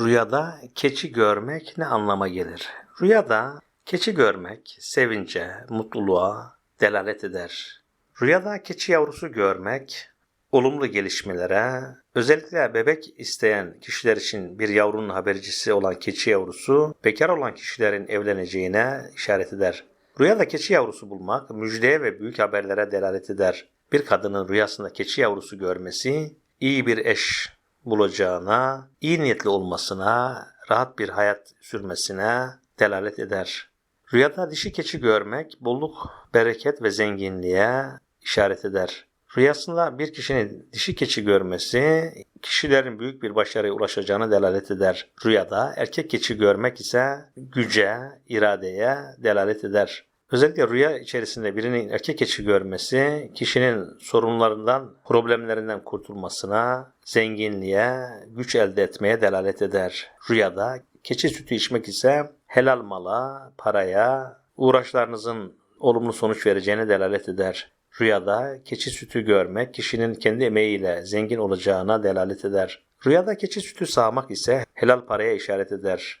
Rüyada keçi görmek ne anlama gelir? Rüyada keçi görmek sevince, mutluluğa delalet eder. Rüyada keçi yavrusu görmek olumlu gelişmelere, özellikle bebek isteyen kişiler için bir yavrunun habercisi olan keçi yavrusu, bekar olan kişilerin evleneceğine işaret eder. Rüyada keçi yavrusu bulmak müjdeye ve büyük haberlere delalet eder. Bir kadının rüyasında keçi yavrusu görmesi, iyi bir eş bulacağına, iyi niyetli olmasına, rahat bir hayat sürmesine delalet eder. Rüyada dişi keçi görmek bolluk, bereket ve zenginliğe işaret eder. Rüyasında bir kişinin dişi keçi görmesi kişilerin büyük bir başarıya ulaşacağına delalet eder. Rüyada erkek keçi görmek ise güce, iradeye delalet eder. Özellikle rüya içerisinde birinin erkek keçi görmesi kişinin sorunlarından, problemlerinden kurtulmasına, zenginliğe, güç elde etmeye delalet eder. Rüyada keçi sütü içmek ise helal mala, paraya, uğraşlarınızın olumlu sonuç vereceğine delalet eder. Rüyada keçi sütü görmek kişinin kendi emeğiyle zengin olacağına delalet eder. Rüyada keçi sütü sağmak ise helal paraya işaret eder.